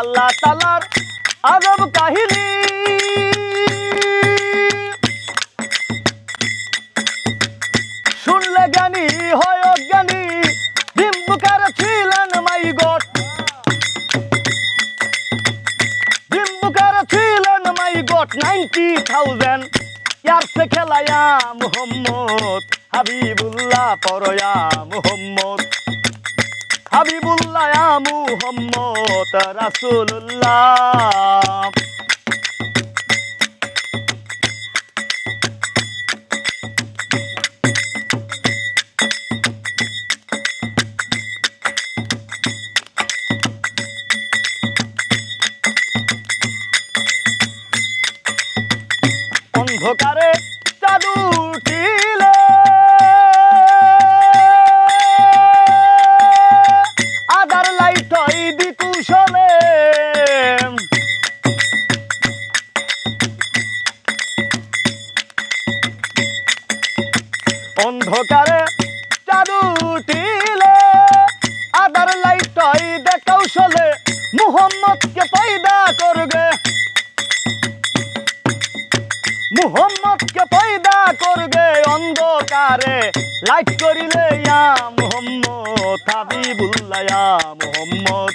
আল্লাহ তালার আজব কাহিনী। শুনলে জ্ঞানী হয় অজ্ঞানী ডিম্বুকার ছিলেন মাই গড। ডিম্বুকার ছিলেন মাই গড, নাইনটি থাউজেন্ড ইয়ারসে খেলায়া মোহাম্মদ, হাবিবুল্লাহ পরয়া মোহাম্মদ। হাবিবুল্লাহ মুহাম্মদ রাসূলুল্লাহ। অন্ধকারে চাদু উঠিলে বিকুশলে অন্ধকারে চাদু উঠিলে আদার লাইট হয় কৌশলে মুহম্মদকে পয়দা করবে। মুহম্মদকে পয়দা করবে অন্ধকারে, লাইট করিলে ইয়া মুহম্মদ, হাবিবুল্লাহ মুহম্মদ।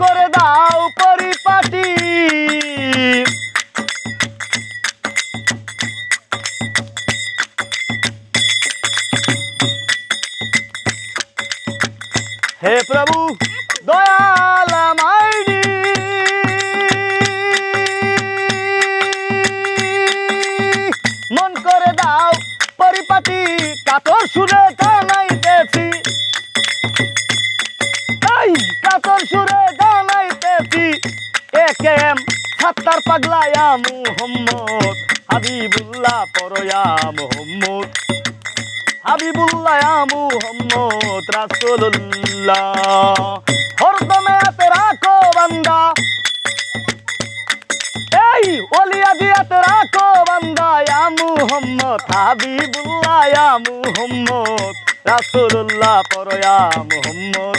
করে দাও পরিপাটি। হে প্রভু দয়াল মাইডি মন করে দাও পরিপাটি কাতর সুরে গানাইতেছি একে এম সাত্তার পাগলায়া মুহম্মদ, হাবিবুল্লাহ পরয়া মুহম্মদ। হাবিবুল্লাহ মুহম্মদ, রাসূলুল্লাহ। হরদমে হাতে রাখো বান্দা। এই ওলিয়া দিয়াতে রাখো বান্দা ইয়া মুহাম্মদ, হাবিবুল্লাহ ইয়া মুহাম্মদ, রাসূলুল্লাহ পরয়া মুহাম্মদ।